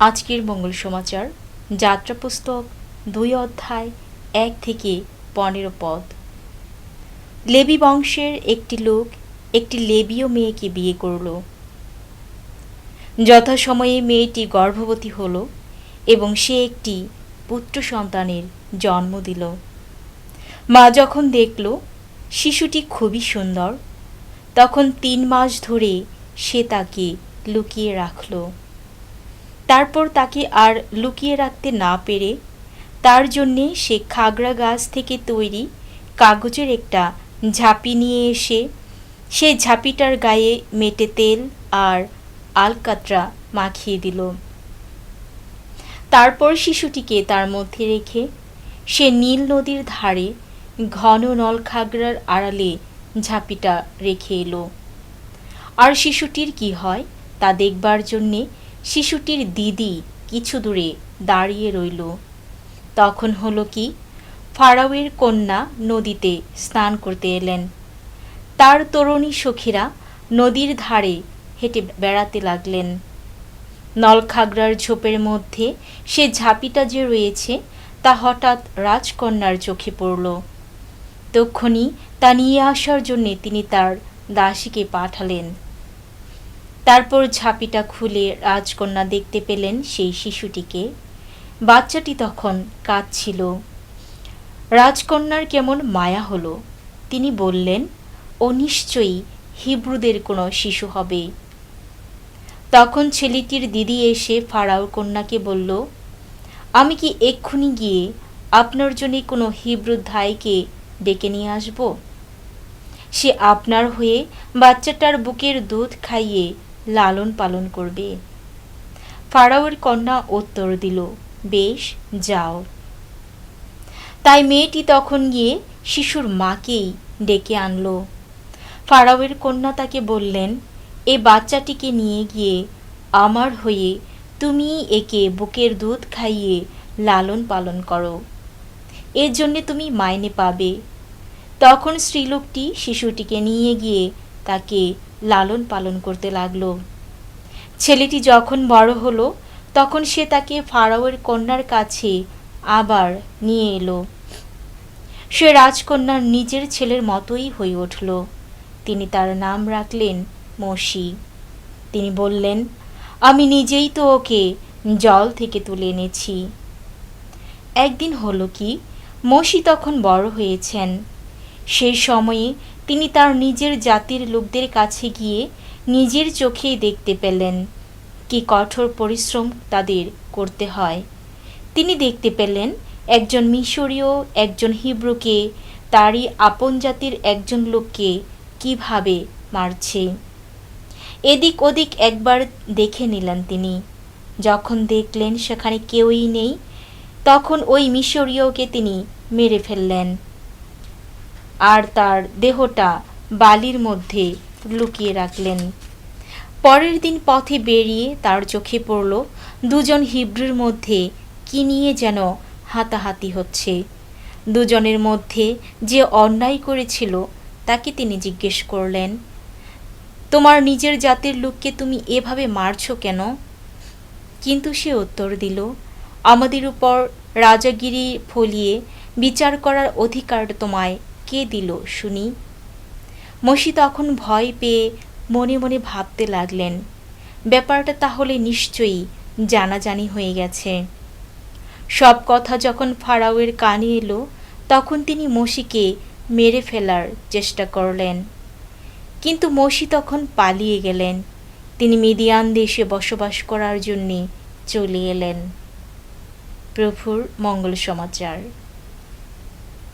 আজকের মঙ্গল সমাচার, যাত্রা পুস্তক, দুই অধ্যায়, এক থেকে পনেরো পদ। লেবি বংশের একটি লোক একটি লেবীয় মেয়েকে বিয়ে করল। যথাসময়ে মেয়েটি গর্ভবতী হল এবং সে একটি পুত্র সন্তানের জন্ম দিল। মা যখন দেখল শিশুটি খুবই সুন্দর, তখন তিন মাস ধরে সে তাকে লুকিয়ে রাখল। তারপর তাকে আর লুকিয়ে রাখতে না পেরে তার জন্যে সে খাগড়া গাছ থেকে তৈরি কাগজের একটা ঝাঁপি নিয়ে এসে সে ঝাঁপিটার গায়ে মেটে তেল আর আলকাতরা মাখিয়ে দিল। তারপর শিশুটিকে তার মধ্যে রেখে সে নীল নদীর ধারে ঘন নলখাগড়ার আড়ালে ঝাঁপিটা রেখে এলো। আর শিশুটির কি হয় তা দেখবার জন্যে শিশুটির দিদি কিছু দূরে দাঁড়িয়ে রইল। তখন হলো কি, ফারাওয়ের কন্যা নদীতে স্নান করতে এলেন। তার তরুণী সখীরা নদীর ধারে হেঁটে বেড়াতে লাগলেন। নলখাগড়ার ঝোপের মধ্যে সে ঝাঁপিটা যে রয়েছে, তা হঠাৎ রাজকন্যার চোখে পড়ল। তক্ষণি তা নিয়ে আসার জন্যে তিনি তার দাসীকে পাঠালেন। তারপর ঝাঁপিটা খুলে রাজকন্যা দেখতে পেলেন সেই শিশুটিকে। বাচ্চাটি তখন কাঁদছিল। রাজকন্যার কেমন মায়া হলো। তিনি বললেন, ও নিশ্চয়ই হিব্রুদের কোনো শিশু হবে। তখন ছেলেটির দিদি এসে ফারাও কন্যাকে বলল, আমি কি এক্ষুনি গিয়ে আপনার জন্য কোনো হিব্রু ধাইকে ডেকে নিয়ে আসব? সে আপনার হয়ে বাচ্চাটার বুকের দুধ খাইয়ে লালন পালন করবে। ফারাওয়ের কন্যা উত্তর দিল, বেশ, যাও। তাই মেয়েটি তখন গিয়ে শিশুর মাকেই ডেকে আনলো। ফারাওয়ের কন্যা তাকে বললেন, এ বাচ্চাটিকে নিয়ে গিয়ে আমার হয়ে তুমি একে বুকের দুধ খাইয়ে লালন পালন করো। এর জন্যে তুমি মাইনে পাবে। তখন স্ত্রীলোকটি শিশুটিকে নিয়ে গিয়ে তাকে লালন পালন করতে লাগল। ছেলেটি যখন বড় হলো, তখন সে তাকে ফারাওয়ের কন্যার কাছে আবার নিয়ে এলো। সে রাজকন্যার নিজের ছেলের মতোই হয়ে উঠল। তিনি তার নাম রাখলেন মসি। তিনি বললেন, আমি নিজেই তো ওকে জল থেকে তুলে এনেছি। একদিন হলো কি, মসি তখন বড় হয়েছেন। সেই সময়ে তিনি তার নিজের জাতির লোকদের কাছে গিয়ে নিজের চোখেই দেখতে পেলেন কি কঠোর পরিশ্রম তাদের করতে হয়। তিনি দেখতে পেলেন একজন মিশরীয়, একজন হিব্রুকে, তারই আপন জাতির একজন লোককে কীভাবে মারছে। এদিক ওদিক একবার দেখে নিলেন তিনি। যখন দেখলেন সেখানে কেউই নেই, তখন ওই মিশরীয়কে তিনি মেরে ফেললেন। আর তার দেহটা বালির মধ্যে লুকিয়ে রাখলেন। পরের দিন পথে বেরিয়ে তার চোখে পড়ল, দুজন হিব্রুর মধ্যে কি নিয়ে যেন হাতাহাতি হচ্ছে। দুজনের মধ্যে যে অন্যায় করেছিল, তাকে তিনি জিজ্ঞেস করলেন, তোমার নিজের জাতির লোককে তুমি এভাবে মারছো কেন? কিন্তু সে উত্তর দিল, আমাদের উপর রাজাগিরি ফলিয়ে বিচার করার অধিকার তোমায় কে দিল শুনি। মসি তখন ভয় পেয়ে মনে মনে ভাবতে লাগলেন, ব্যাপারটা তাহলে নিশ্চয়ই জানাজানি হয়ে গেছে। সব কথা যখন ফারাওয়ের কানে এলো, তখন তিনি মসিকে মেরে ফেলার চেষ্টা করলেন। কিন্তু মসি তখন পালিয়ে গেলেন। তিনি মিডিয়ান দেশে বসবাস করার জন্যে চলে এলেন। প্রভুর মঙ্গল সমাচার।